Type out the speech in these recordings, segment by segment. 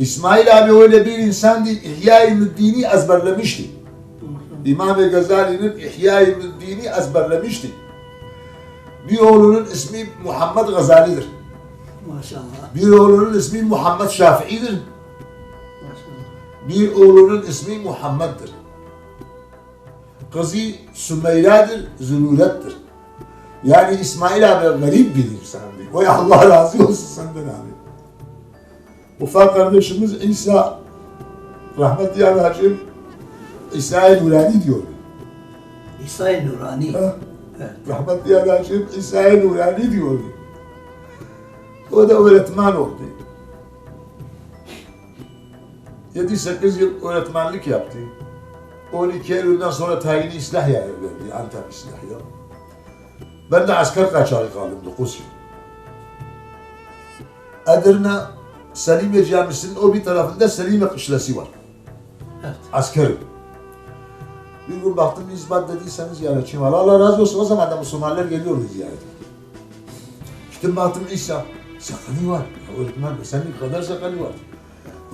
İsmail abi öyle bir insandı, İhya-i Müddin'i ezberlemişti. İmam-ı Gazali'nin İhya-i Müddin'i ezberlemişti. Bir oğlunun ismi Muhammed Gazali'dir. Maşallah. Bir oğlunun ismi Muhammed Şafii'dir. Maşallah. Bir oğlunun ismi Muhammed'dir. Kızı Sümeyra'dır, Zülület'tir. Yani İsmail abi garip bir insandı. Vay Allah razı olsun senden abi. Ufak kardeşimiz İsa, rahmetli anacığım, İsa'yı Nurani diyordu. İsa-i Nurani. Ha? Evet. Rahmetli anacığım İsa'yı Nurani diyordu. O da öğretmen oldu. 7-8 yıl öğretmenlik yaptı. 12 Eylül'den sonra tayini İslahiye'ye verdi, Antep İslahiye. Ben de asker kaçarı kaldım 9 yıl. Edirne Selimiye Camisi'nin o bir tarafında Selimiye Kışlası var. Evet. Askerim. Bir gün baktım İzbat dediyseniz ziyaretçiyim var. Allah razı olsun o zaman da Müslümanlar geliyordu ziyarete. Gittim baktım İsa. Sakalı var. Ya öğretmen senin kadar sakalı var.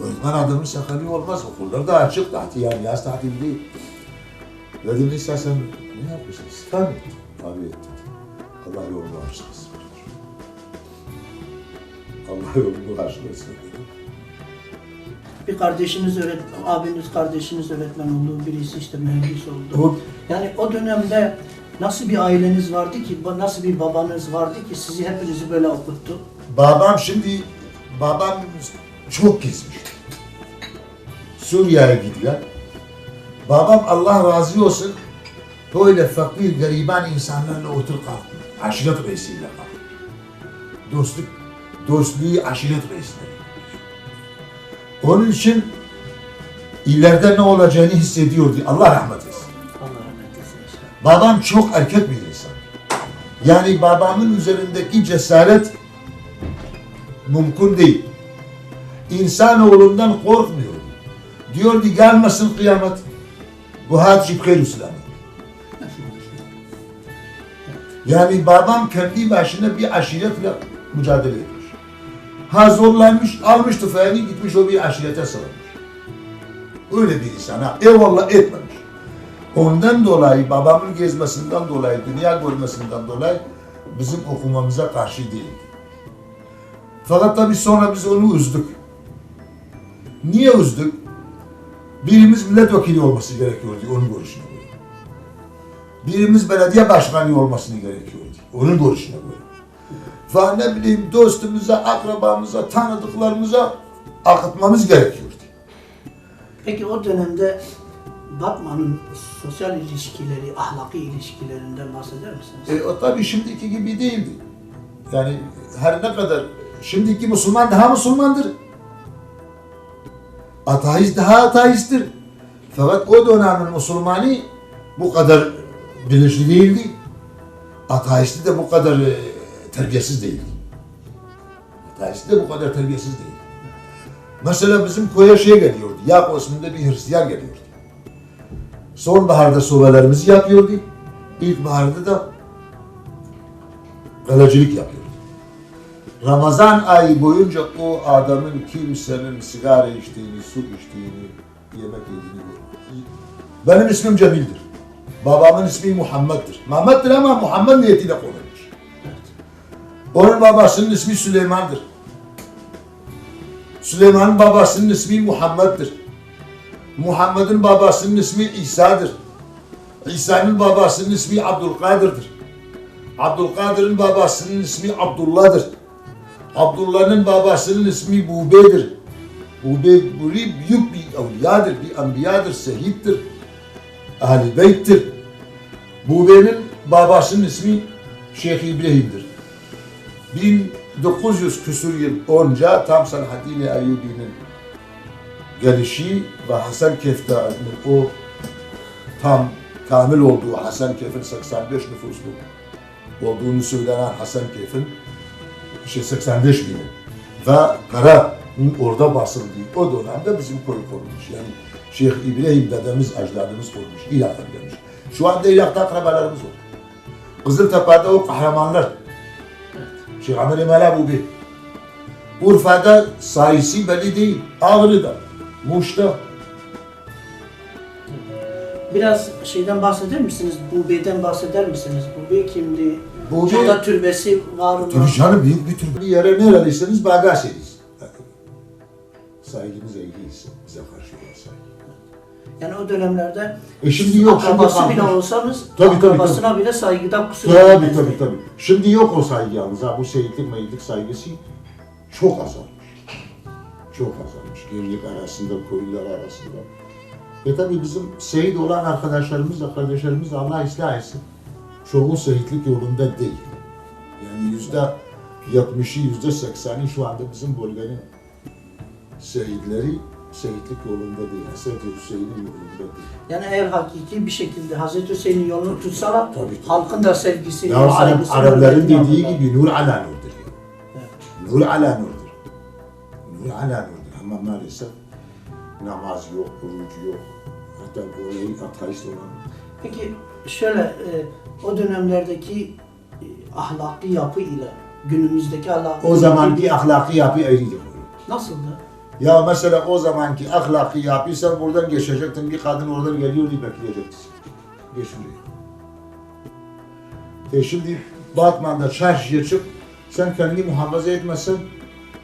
Öğretmen adamın sakalı olmaz. Okullar da açık tatil yani yaz tatil değil. Dedim İsa sen ne yapıyorsun? Mı ettin? Abi ettim. Allah yolunu açmasın. Allah yolunu açmasın. Bir kardeşiniz öğret, abiniz kardeşiniz öğretmen oldu, birisi işte mühendis oldu. Yani o dönemde nasıl bir aileniz vardı ki, nasıl bir babanız vardı ki sizi hepinizi böyle okuttu? Babam şimdi, babam çok gezmiş. Suriye'ye gidiyor. Babam Allah razı olsun böyle fakir, gariban insanlarla otur kalk. Aşiret reisiyle kalk. Dostluk, dostluğu aşiret reisleri. Onun için ileride ne olacağını hissediyordu. Allah rahmet eylesin. Allah rahmet eylesin inşallah. Babam çok erkek bir insan. Yani babamın üzerindeki cesaret mümkün değil. İnsanoğlundan korkmuyordu. Diyordu gelmesin kıyamet. Bu had şibkeyl İslam. Yani babam kendi başına bir aşiretle mücadele etmiş. Ha zorlanmış, almış gitmiş o bir aşirete sığınmış. Öyle bir insan ha. Eyvallah etmemiş. Ondan dolayı babamın gezmesinden dolayı, dünya görmesinden dolayı bizim okumamıza karşı değildi. Fakat tabii sonra biz onu üzdük. Niye üzdük? Birimiz milletvekili olması gerekiyordu onun görüşüne göre. Birimiz belediye başkanı olmasını gerekiyordu onun görüşüne göre. Ve ne bileyim dostumuza, akrabamıza, tanıdıklarımıza akıtmamız gerekiyordu. Peki o dönemde Batman'ın sosyal ilişkileri, ahlaki ilişkilerinden bahseder misiniz? E, o tabii şimdiki gibi değildi. Yani her ne kadar şimdiki Müslüman daha Müslümandır. Ateist daha ateisttir. Fakat o dönemin Müslümanı bu kadar bilinçli değildi. Ateisti de bu kadar e, terbiyesiz değildi. Ateisti de bu kadar terbiyesiz değildi. Mesela bizim koya şey geliyordu. Yakup isminde bir Hristiyan geliyordu. Sonbaharda sobalarımızı yapıyordu. İlkbaharda da kalecilik yapıyordu. Ramazan ayı boyunca o adamın kimsenin sigara içtiğini, su içtiğini, yemek yediğini. Benim ismim Cemil'dir. Babamın ismi Muhammed'dir. Muhammed'dir ama Muhammed niyetiyle konulmuş. Onun babasının ismi Süleyman'dır. Süleyman'ın babasının ismi Muhammed'dir. Muhammed'in babasının ismi İsa'dır. İsa'nın babasının ismi Abdülkadir'dir. Abdülkadir'in babasının ismi Abdullah'dır. Abdullah'ın babasının ismi Bube'dir. Bube, Bube büyük bir evliyadır, bir enbiyadır, sehittir. Ahl-i Beyt'tir. Bube'nin babasının ismi Şeyh İbrahim'dir. 1900 küsur yıl önce tam Selahaddin Eyyubi'nin gelişi ve Hasan Kefta'nın o tam kamil olduğu Hasan Kef'in 85 nüfuslu olduğunu söylenen Hasan Kef'in şey 85 bini ve Kara'nın orada basıldığı o dönemde bizim koyu kurulmuş. Yani Şeyh İbrahim dedemiz, ecdadımız kurmuş. Irak'tan gelmiş. Şu anda Irak'ta akrabalarımız var. Kızıltepe'de o kahramanlar. Şeyh Amir İmel Ebubi. Urfa'da sayısı belli değil. Ağrı'da, Muş'ta. Biraz şeyden bahseder misiniz? Bube'den bahseder misiniz? Bube kimdi? Bube- Burada türbesi var mı? Tabii canım büyük bir tür. Bir yere nereliyseniz Bagasya'dayız. Saygımız ehliyiz. Bize karşı olan saygı. Yani o dönemlerde E şimdi yok, şimdi akrabası bile kalmış. olsanız Tabii, tabii, akrabasına bile saygıdan kusur Tabii etmezdi. tabii tabii. Şimdi yok o saygı yalnız ha. Bu seyitlik meyitlik saygısı çok azalmış. Çok azalmış. Gençlik arasında, köylüler arasında. E tabii bizim seyit olan arkadaşlarımız da, kardeşlerimiz de Allah ıslah etsin. Çoğu seyitlik yolunda değil. Yani yüzde yetmişi, yüzde sekseni şu anda bizim bölgenin seyitleri seyitlik yolunda değil. Hazreti Hüseyin'in yolunda değil. Yani eğer hakiki bir şekilde Hazreti Hüseyin'in yolunu tutsalar Tabii, tabii. halkın da sevgisini, Ya Arap, saygısını, Arapların hürmetini dediği alırlar. gibi nur ala nurdur. ya. Nur ala nurdur. Nur ala nurdur. Ama maalesef namaz yok, oruç yok. Hatta bu olayı ateist olan. Peki şöyle e, o dönemlerdeki e, ahlaki yapı ile günümüzdeki ahlaki O zamanki ahlaki yapı ayrıydı. nasıldı? Ya mesela o zamanki ahlaki yapı sen buradan geçecektin, bir kadın oradan geliyordu bekleyecektin. Geç şuraya. E şimdi Batman'da çarşıya çık, sen kendini muhafaza etmezsen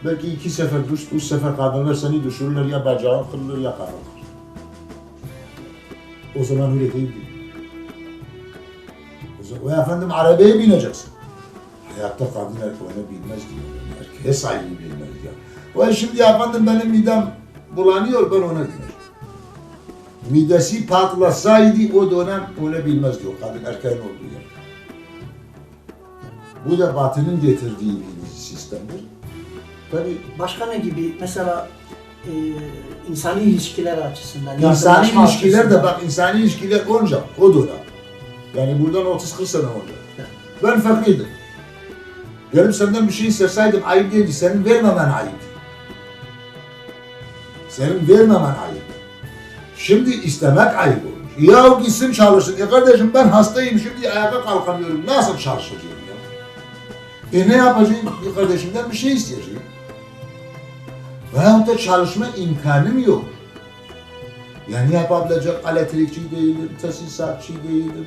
belki iki sefer, üç, üç sefer kadınlar seni düşürürler ya bacağın kırılır ya kırılır. O zaman öyle değildi. O zaman, "Vay efendim arabaya bineceksin. Hayatta kadın erkeğine bilmez diyor. Erkeğe saygı bilmez Vay şimdi efendim benim midem bulanıyor ben ona binerim. Midesi patlasaydı o dönem onu bilmez diyor kadın erkeğin olduğu yer. Bu da batının getirdiği bir sistemdir. Tabii Başka ne gibi? Mesela e, insani ilişkiler açısından. insani ilişkiler de açısından. bak insani ilişkiler olacak o dönem. Yani buradan 30-40 sene. Evet. Ben fakirdim. Gelip senden bir şey isteseydim ayıp değildi. Senin vermemen ayıp. Senin vermemen ayıp. Şimdi istemek ayıp olmuş. Ya gitsin çalışsın. E kardeşim ben hastayım şimdi ayağa kalkamıyorum. Nasıl çalışacağım ya? E ne yapacağım? Bir kardeşimden bir şey isteyeceğim. Veyahut da çalışma imkanım yok. Yani yapabilecek elektrikçi değilim, tesisatçı değilim,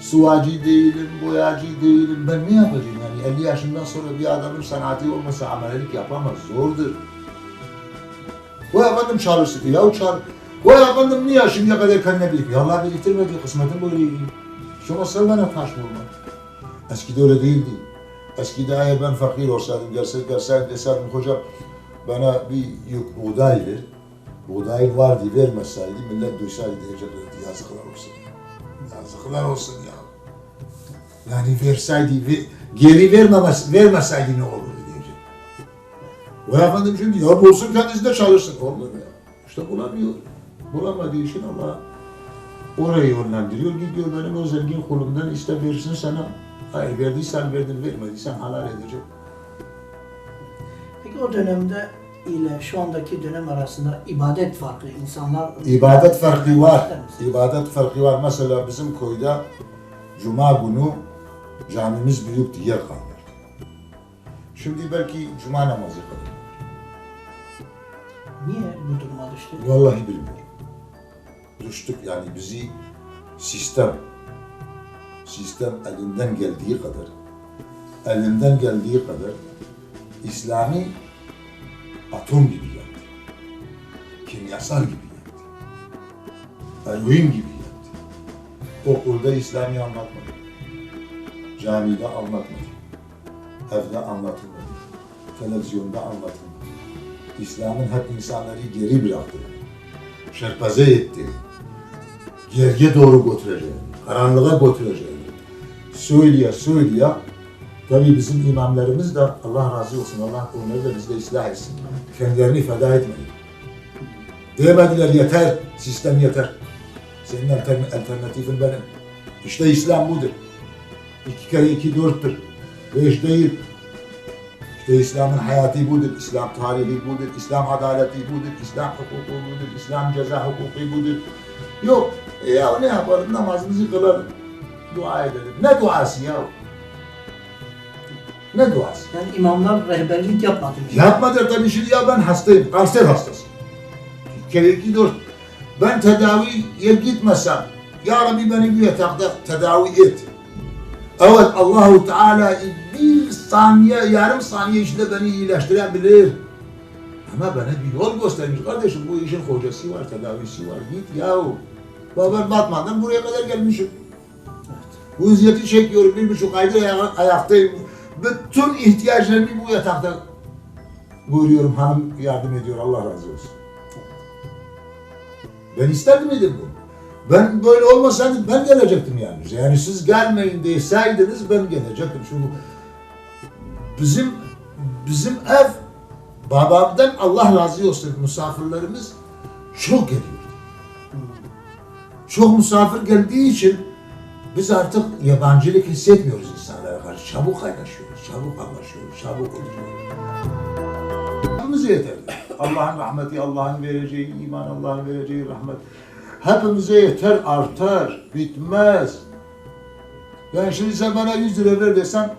suvacı değilim, boyacı değilim. Ben ne yapacağım yani 50 yaşından sonra bir adamın sanatı olmasa amelelik yapamaz, zordur. Bu efendim çalıştı, ya çal. Bu efendim niye şimdiye kadar kendine birikti? Ya Allah biriktirmedi, kısmetim böyleydi. Şuna sır bana taş bulma. Eskide öyle değildi. Eskide eğer ben fakir olsaydım, gelse, gelseydim deseydim hocam bana bir yük buğday ver. Buğday vardı vermeseydi millet duysaydı diyeceklerdi yazıklar olsun. Yazıklar olsun ya. Yani verseydi, ve, geri vermemesi, vermeseydi ne olurdu. O efendim şimdi ya bulsun kendisi de çalışsın. Ya. İşte bulamıyor. Bulamadığı için Allah oraya yönlendiriyor. Gidiyor benim o zengin kulumdan iste versin sana. Hayır verdiysen verdin, vermediysen halal edecek. Peki o dönemde ile şu andaki dönem arasında ibadet farkı insanlar İbadet farkı var. İbadet farkı var. Mesela bizim köyde Cuma günü camimiz büyük yer kalır. Şimdi belki Cuma namazı kalır. Niye bu duruma düştü? Vallahi bilmiyorum. Düştük yani bizi sistem sistem elinden geldiği kadar elinden geldiği kadar İslami atom gibi yaptı. Kimyasal gibi yaptı. Eroin gibi yaptı. Okulda İslami anlatmadı. Camide anlatmadı. Evde anlatılmadı. Televizyonda anlatılmadı. İslam'ın hep insanları geri bıraktı. Şerpaze etti. Geriye doğru götüreceğini, karanlığa götüreceğini söyleye söyleye tabi bizim imamlarımız da Allah razı olsun, Allah onları da bizde ıslah etsin. Kendilerini feda etmedi. Demediler yeter, sistem yeter. Senin altern- alternatifin benim. İşte İslam budur. İki kere iki dörttür. Beş değil. İşte İslam'ın hayatı budur, İslam tarihi budur, İslam adaleti budur, İslam hukuku budur, İslam ceza hukuku budur. Yok, e ya ne yapalım namazımızı kılalım, dua edelim. Ne duası ya? Ne duası? Yani imamlar rehberlik yapmadı. Yapmadı tabii şimdi ya ben hastayım, kanser hastası. Kere iki dört. Ben tedaviye gitmesem, Ya Rabbi beni bu yatakta tedavi et. Evet Allahu Teala bir saniye, yarım saniye içinde beni iyileştirebilir. Ama bana bir yol göstermiş. Kardeşim bu işin hocası var, tedavisi var. Git yahu. Baba Batman'dan buraya kadar gelmişim. Bu eziyeti çekiyorum. Bir buçuk aydır aya- ayaktayım. Bütün ihtiyaçlarımı bu yatakta buyuruyorum. Hanım yardım ediyor. Allah razı olsun. Ben ister miydim bunu? Ben böyle olmasaydı ben gelecektim yani. Yani siz gelmeyin deseydiniz ben gelecektim. Çünkü bizim bizim ev babamdan Allah razı olsun misafirlerimiz çok geliyordu. Çok misafir geldiği için biz artık yabancılık hissetmiyoruz insanlara karşı. Çabuk kaynaşıyoruz, çabuk anlaşıyoruz, çabuk oluyoruz. Yeter. Allah'ın rahmeti, Allah'ın vereceği iman, Allah'ın vereceği rahmet. Hepimize yeter, artar, bitmez. Yani şimdi sen bana 100 lira ver desen,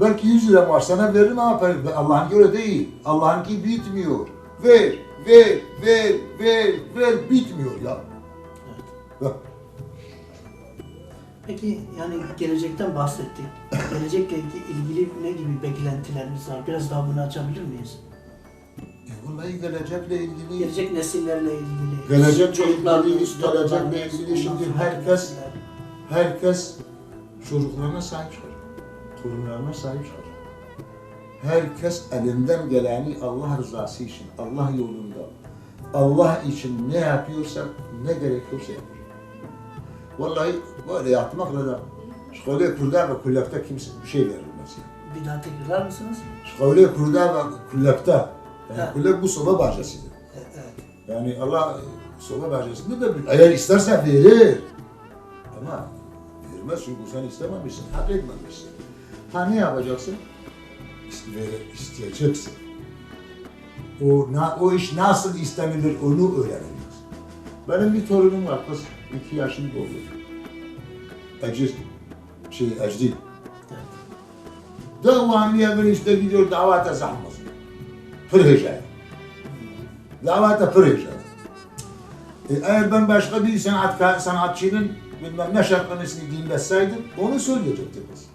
belki 100 lira var sana veririm ama Allah'ın göre değil. Allah'ınki bitmiyor. Ver, ver, ver, ver, ver, bitmiyor ya. Bak, Peki yani gelecekten bahsettik. Gelecekle ilgili ne gibi beklentileriniz var? Biraz daha bunu açabilir miyiz? e, vallahi gelecekle ilgili Gelecek nesillerle ilgili. Gelecekle çocuklarımız, ilgili, gelecekle ilgili şimdi herkes-. Herkes çocuklarına sahip çıkar. Torunlarına sahip çıkar. Herkes elinden geleni Allah rızası için, Allah yolunda, Allah için ne yapıyorsa, ne gerekiyorsa yapar. Vallahi böyle yatmakla da şöyle kurda ve kullakta kimse bir şey verilmez. Yani. Bir daha tekrarlar mısınız? Şöyle kurda ve kullakta, yani Evet. kullak bu soba bahçesidir. Evet. Yani Allah soba bahçesinde de eğer isterse verir. Ama vermez çünkü sen istememişsin, hak etmemişsin. Ha ne yapacaksın? İste- isteyeceksin. O, na, o iş nasıl istenilir onu öğreneceksin. Benim bir torunum var kız, iki yaşında oldu. Ecir, şey Ecri. evet. Devamlı bir işte gidiyor davata zahmet. Pırhıca. Davata pırhıca. E, eğer ben başka bir sanat, sanatçının bilmem ne şarkının ismini dinleseydim onu söyleyecekti kız.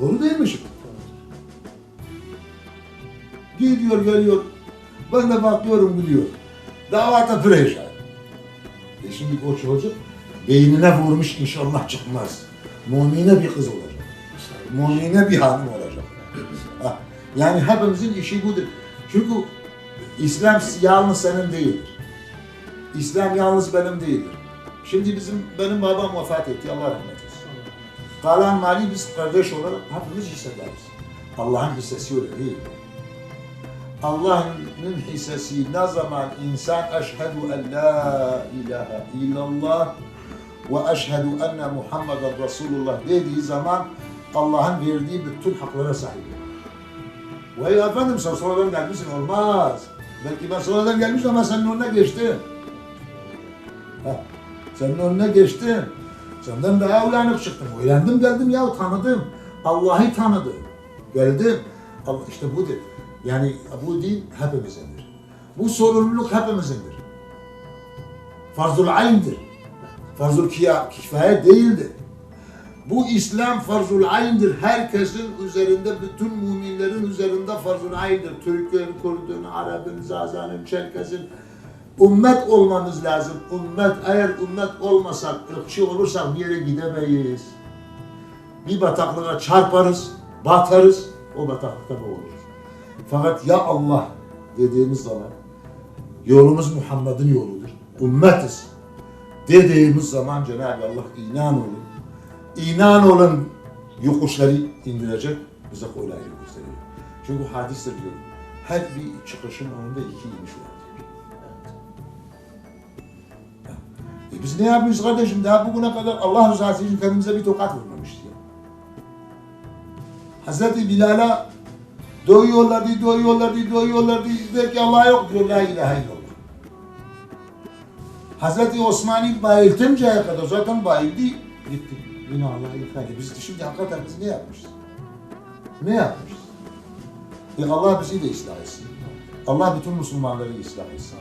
Doğru değil mi şimdi? Gidiyor geliyor. Ben de bakıyorum biliyor. Davata pırhıca. E şimdi o çocuk beynine vurmuş inşallah çıkmaz. Mumine bir kız olacak. Mumine bir hanım olacak. Ha, Yani hepimizin işi budur. Çünkü İslam yalnız senin değildir. İslam yalnız benim değildir. Şimdi bizim benim babam vefat etti. Allah rahmet. Kalan mali biz kardeş olarak hepimiz hissederiz. Allah'ın hissesi öyle değil. Allah'ın hissesi ne zaman insan eşhedü en la ilahe illallah ve eşhedü enne Muhammeden Resulullah dediği zaman Allah'ın verdiği bütün haklara sahip olur. Vay efendim sen sonradan gelmişsin olmaz. Belki ben sonradan gelmişim ama senin önüne geçtim. Ha, senin önüne geçtim. Senden daha uyanık çıktım. Uyandım geldim ya tanıdım. Allah'ı tanıdım. Geldim. Allah, işte budur. Yani bu din hepimizindir. Bu sorumluluk hepimizindir. Farzul ayn'dir. Farzul kifaya değildir. Bu İslam farzul ayn'dir. Herkesin üzerinde, bütün müminlerin üzerinde farzul ayn'dir. Türk'ün, Kürt'ün, Arap'ın, Zazan'ın, Çerkez'in. Ümmet olmamız lazım. Ümmet, eğer ümmet olmasak, ırkçı olursak bir yere gidemeyiz. Bir bataklığa çarparız, batarız, o bataklıkta boğuluruz. Fakat ya Allah dediğimiz zaman yolumuz Muhammed'in yoludur. Ümmetiz dediğimiz zaman Cenab-ı Allah inan olun. İnan olun yokuşları indirecek, bize kolaylık gösterecek. Çünkü hadistir diyor. Her bir çıkışın önünde iki iniş var E biz ne yapıyoruz kardeşim? Daha bugüne kadar Allah rızası için kendimize bir tokat vurmamışız ya. Hazreti Bilal'a doyuyorlardı, doyuyorlardı, doyuyorlardı. Der ki Allah yok diyor, la ilahe illallah. Hazreti Osman'ı bayıltıncaya kadar zaten bayıldı, gitti. Yine Allah'a ifade. Biz şimdi hakikaten biz ne yapmışız? Ne yapmışız? E Allah bizi de ıslah etsin. Allah bütün Müslümanları ıslah etsin.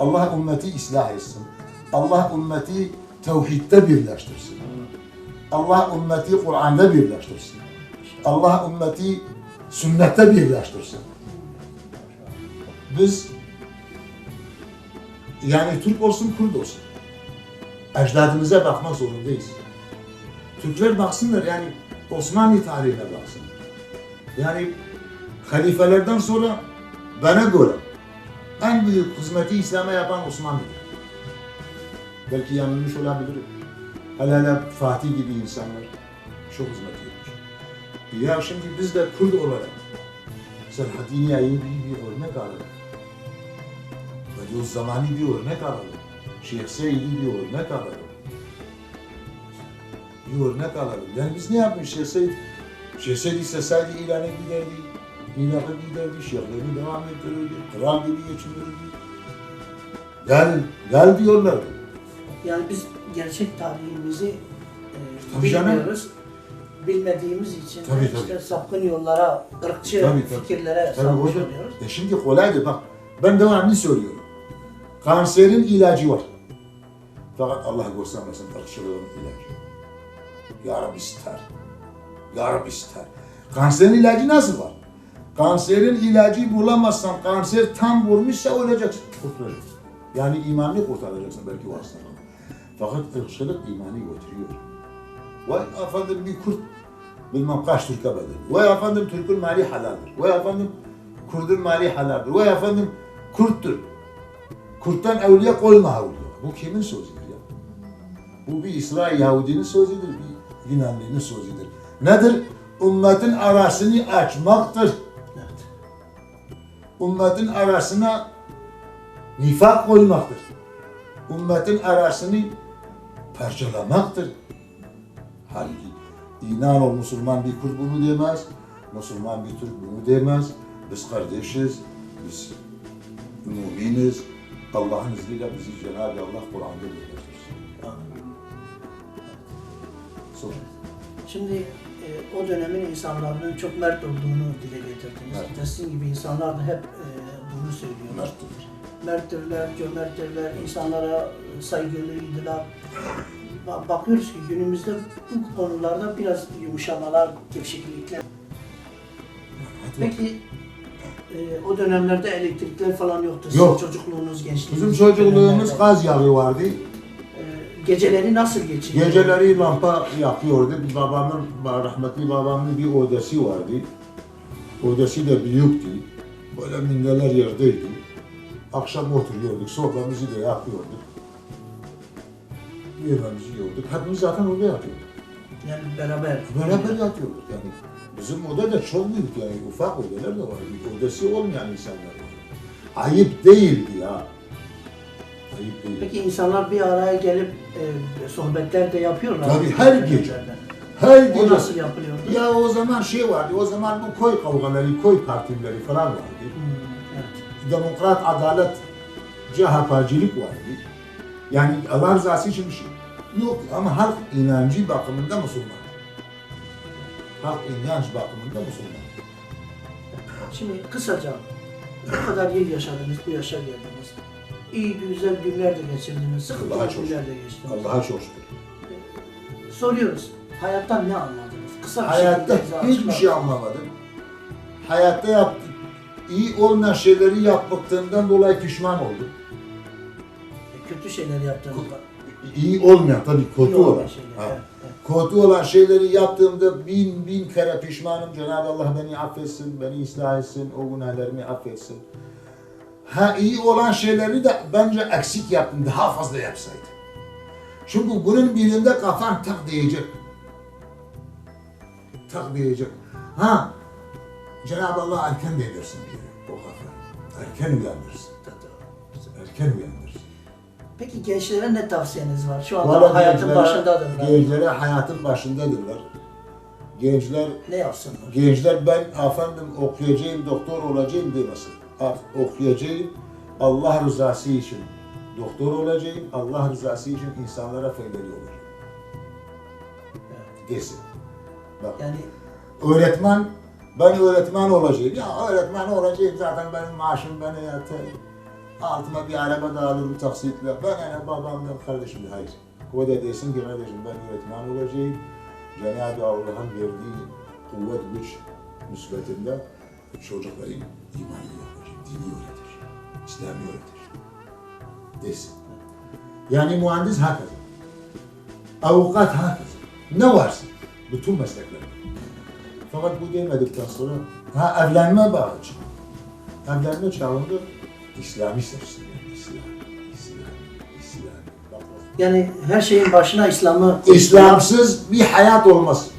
Allah ümmeti ıslah etsin. Allah ümmeti tevhidde birleştirsin. Allah ümmeti Kur'an'da birleştirsin. Allah ümmeti sünnette birleştirsin. Biz yani Türk olsun, Kürt olsun. Ecdadımıza bakmak zorundayız. Türkler baksınlar yani Osmanlı tarihine baksın. Yani halifelerden sonra bana göre en büyük hizmeti İslam'a yapan Osmanlı'dır. Belki yanılmış olabilirim. Hele hele Fatih gibi insanlar çok hizmet etmiş. Ya şimdi biz de Kürt olarak Selahaddin Eyyubi bir örnek alalım. Bediüzzaman'ı bir örnek alalım. Şeyh Seyyid'i bir örnek alalım. Bir örnek alalım. Yani biz ne yapmış Şeyh Seyyid? Şeyh Seyyid isteseydi ilana giderdi. İlana giderdi, şeyhlerini devam ettirirdi. Kral gibi geçindirirdi. Gel, gel diyorlardı. Yani biz gerçek tarihimizi e, bilmiyoruz. Bilmediğimiz için Tabii, işte tabii. sapkın yollara, ırkçı Tabii, tabii. fikirlere Tabii sapmış oluyoruz. E şimdi kolaydı bak. Ben devamlı söylüyorum. Kanserin ilacı var. Fakat Allah göstermesin ırkçılığın ilacı. Ya Rabbi ister. Ya Rabbi ister. Kanserin ilacı nasıl var? Kanserin ilacı bulamazsan kanser tam vurmuşsa öleceksin. Kurtulacaksın. Yani imanını kurtaracaksın belki o hastalığı. Fakat ırkçılık imanı götürüyor. Vay efendim bir Kürt bilmem kaç Türk'e bedel. Vay efendim Türk'ün mali halaldir. Vay efendim Kürt'ün mali halaldir. Vay efendim Kürt'tür. Kürt'ten evliya koyma evliya. Bu kimin sözüdür ya? Bu bir İsrail Yahudinin sözüdür, bir Yunanlı'nın sözüdür. Nedir? Ümmetin arasını açmaktır. Evet. Ümmetin arasına nifak koymaktır. Ümmetin arasını parçalamaktır. Halbuki inan ol Müslüman bir Kürt bunu demez, Müslüman bir Türk bunu demez. Biz kardeşiz, biz müminiz. Allah'ın izniyle bizi Cenab-ı Allah Kur'an'da belirtir. Sonra. Şimdi e, o dönemin insanların çok mert olduğunu dile getirdiniz. Sizin gibi insanlar da hep e, bunu söylüyorlar. Merttir. Merttirler, cömerttirler, insanlara saygılıydılar. Ba- Bakıyoruz ki günümüzde bu konularda biraz yumuşamalar, gevşeklikler. Peki e, o dönemlerde elektrikler falan yoktu. Sizin Yok. çocukluğunuz, gençliğiniz. Bizim çocukluğumuz dönemlerde. gaz yağı vardı. E, geceleri nasıl geçiriyor? Geceleri lampa yakıyordu. Babamın, rahmetli babamın bir odası vardı. Odası da büyüktü. Böyle mindeler yerdeydi. Akşam oturuyorduk, soframızı da yakıyorduk. Yemeğimizi yiyorduk. Hepimiz zaten orada yatıyorduk. Yani beraber. Beraber yatıyorduk yani. Bizim oda da çok büyük yani ufak odalar da vardı. Odası olmayan insanlar var. Ayıp değildi ya. Ayıp değil. Peki insanlar bir araya gelip e, sohbetler de yapıyorlar. Tabii, her gece. Her O gece nasıl yapılıyordu? Ya o zaman şey vardı, o zaman bu koy kavgaları, koy partilleri falan vardı. Evet. Demokrat adalet, CHP'cilik vardı. Yani Allah rızası için bir şey yok ama halk inancı bakımında Müslüman. Halk inanç bakımında Müslüman. Şimdi kısaca bu kadar yıl yaşadınız, bu yaşa geldiniz. İyi güzel günler de geçirdiniz, sıkıntılı Allah'a çok günler de geçtiniz. Allah'a çok şükür. Soruyoruz, hayattan ne anladınız? Kısa bir Hayatta hiçbir şey anlamadım. Hayatta yaptık. İyi olmayan şeyleri yaptığımdan dolayı pişman oldum. E, Kötü şeyler yaptığınız var. İyi olmayan tabii kötü İyi olan. şeyler, Ha. evet, evet. kötü olan şeyleri yaptığımda bin bin kere pişmanım. Cenab-ı Allah beni affetsin, beni ıslah etsin, o günahlarımı affetsin. Ha iyi olan şeyleri de bence eksik yaptım, daha fazla yapsaydım. Çünkü bunun birinde kafan tak diyecek. Tak diyecek. Ha, Cenab-ı Allah erken değdirsin diyor o kafa. Erken uyandırsın, erken uyandırsın. Peki gençlere ne tavsiyeniz var? Şu anda hayatın gençlere- başındadırlar. Gençlere hayatın başındadırlar. Gençler Ne yapsınlar? gençler ben efendim okuyacağım, doktor olacağım demesin. Okuyacağım Allah rızası için. Doktor olacağım, Allah rızası için insanlara faydalı olacağım. Evet. Desin. Bak, Yani öğretmen Ben öğretmen olacağım. Ya öğretmen olacağım zaten benim maaşım bana yeter. Altıma bir araba da alırım taksitle. Ben yani babamdan kardeşim hayır. O da desin ki kardeşim ben öğretmen olacağım. Cenab-ı Allah'ın verdiği kuvvet güç nispetinde çocukların imanını yapacak, dini öğretir, İslam'ı öğretir. Desin. Yani mühendis hakeza. Avukat hakeza. Ne varsa. Bütün meslekler. Fakat bu demedikten sonra ha evlenme bağıcı. Evlenme çağında İslami seçsin. İslam, İslam, İslam. Yani her şeyin başına İslam'ı İslamsız bir hayat olmaz.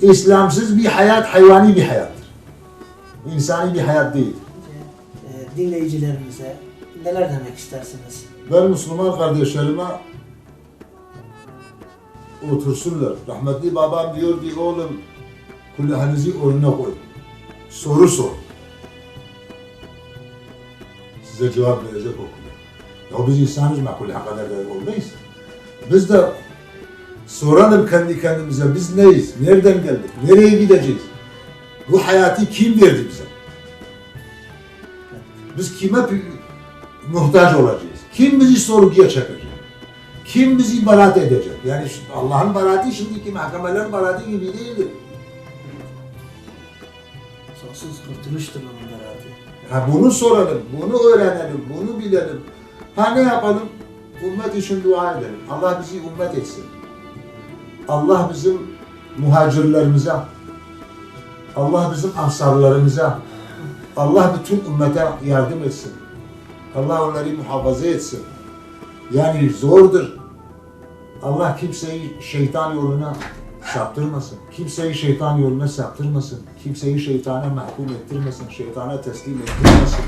İslamsız bir hayat hayvani bir hayattır. İnsani bir hayat değil. e, dinleyicilerimize neler demek istersiniz? Ben Müslüman kardeşlerime otursunlar. Rahmetli babam diyor ki oğlum kulağınızı önüne koy. Soru sor. Size cevap verecek o. Ya biz insanız makule kadar da olmayız. Biz de soralım kendi kendimize biz neyiz? Nereden geldik? Nereye gideceğiz? Bu hayatı kim verdi bize? Biz kime muhtaç olacağız? Kim bizi sorguya çekecek? Kim bizi beraat edecek? Yani Allah'ın beraati şimdiki mahkemelerin beraati gibi değildir. Sonsuz kurtuluştur onun beraber. Ha bunu soralım, bunu öğrenelim, bunu bilelim. Ha ne yapalım? Ümmet için dua edelim. Allah bizi ümmet etsin. Allah bizim muhacirlerimize, Allah bizim ansarlarımıza, Allah bütün ümmete yardım etsin. Allah onları muhafaza etsin. Yani zordur. Allah kimseyi şeytan yoluna saptırmasın. Kimseyi şeytan yoluna saptırmasın. Kimseyi şeytana mahkum ettirmesin. Şeytana teslim ettirmesin.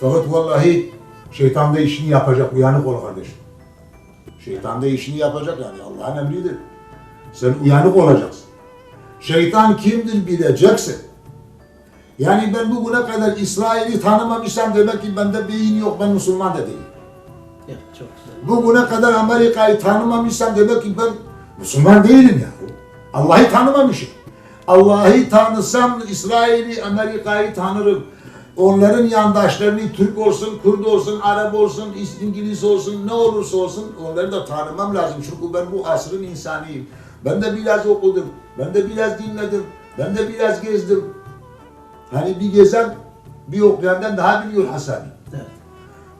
Fakat vallahi şeytan da işini yapacak. Uyanık ol kardeşim. Şeytan da işini yapacak yani Allah'ın emridir. Sen uyanık olacaksın. Şeytan kimdir bileceksin. Yani ben bugüne kadar İsrail'i tanımamışsam demek ki bende beyin yok, ben Müslüman da değilim. Evet, çok güzel. Bugüne kadar Amerika'yı tanımamışsam demek ki ben Müslüman değilim ya. Allah'ı tanımamışım. Allah'ı tanısam İsrail'i, Amerika'yı tanırım. Onların yandaşlarını Türk olsun, Kürt olsun, Arap olsun, İngiliz olsun, ne olursa olsun onları da tanımam lazım. Çünkü ben bu asrın insanıyım. Ben de biraz okudum, ben de biraz dinledim, ben de biraz gezdim. Hani bir gezen bir okuyandan daha biliyor Hasan'ı. Evet.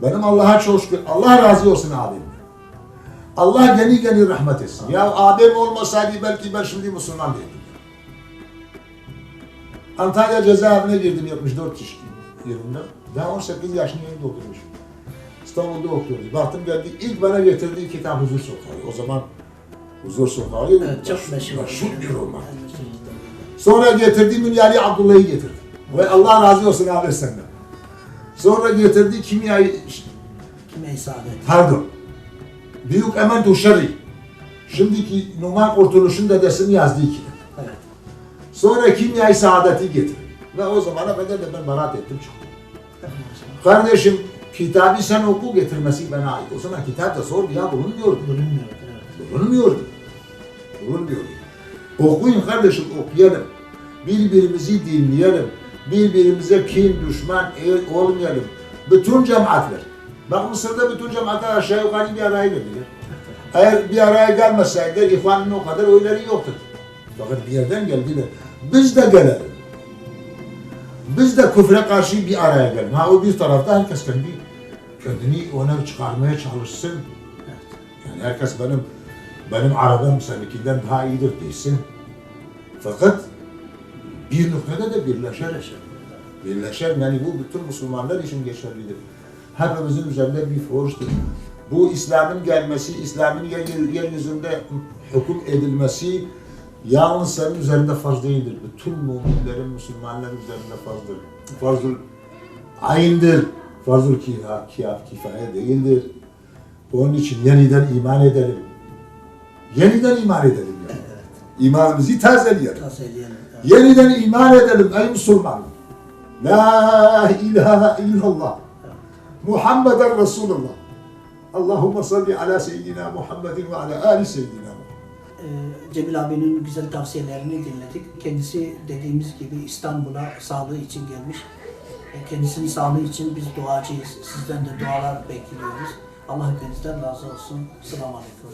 Benim Allah'a çok şükür. Allah razı olsun abim. Allah geni geni rahmet etsin. Ya abim olmasaydı belki ben şimdi Müslüman değildim. Antalya cezaevine girdim 74 kişi yılında. Daha 18 yaşını yeni doldurmuş. İstanbul'da okuyordu. Baktım geldi. ilk bana getirdiği kitap Huzur Sokağı. O zaman Huzur Sokağı Evet, çok meşhur. Meşhur bir roman. Sonra getirdi Mülyali Abdullah'ı getirdi. Ve Allah razı olsun abi senden. Sonra getirdi kimyayı Kime isabet? Pardon. Büyük Emen Duşari. Şimdiki Numan Kurtuluş'un dedesinin yazdığı kitap. Evet. Sonra Kimya-i Saadet'i getirdi. Ve o zamana kadar da ben beraat ettim çıktım. Kardeşim kitabı sen oku getirmesi bana ait. O zaman kitap da zor ya bulunmuyordu. Bulunmuyor. Evet. Bulunmuyordu. Bulunmuyordu. Okuyun kardeşim okuyalım. Birbirimizi dinleyelim. Birbirimize kin, düşman olmayalım. Bütün cemaatler. Bak Mısır'da bütün cemaatler aşağı yukarı bir araya geliyor. Eğer bir araya gelmeseydi ihvanın o kadar oyları yoktu. Fakat bir yerden geldiler. Biz de gelelim. Biz de küfre karşı bir araya gelelim. Ha o bir tarafta herkes kendi kendini ona çıkarmaya çalışsın. Yani herkes benim benim arabam seninkinden daha iyidir desin. Fakat bir noktada da birleşer. Birleşer yani bu bütün Müslümanlar için geçerlidir. Hepimizin üzerinde bir borçtur. Bu İslam'ın gelmesi, İslam'ın yer- yeryüzünde hüküm edilmesi yalnız senin üzerinde farz değildir. Bütün müminlerin, Müslümanların üzerinde farzdır. Farzul aynıdır. Farzul kifa, kiyaf, kifaya değildir. Onun için yeniden iman edelim. Yeniden iman edelim yani. İmanımızı tazeleyelim. Tavsiyeleyelim. Evet. Yeniden iman edelim ey Müslüman. La ilahe illallah. Muhammeden Resulullah. Allahümme salli ala seyyidina Muhammedin ve ala ali seyyidina Muhammed. e, Cemil abinin güzel tavsiyelerini dinledik. Kendisi dediğimiz gibi İstanbul'a sağlığı için gelmiş. E, Kendisinin sağlığı için biz duacıyız. Sizden de dualar bekliyoruz. Allah hepinizden razı olsun. Selamun Aleyküm.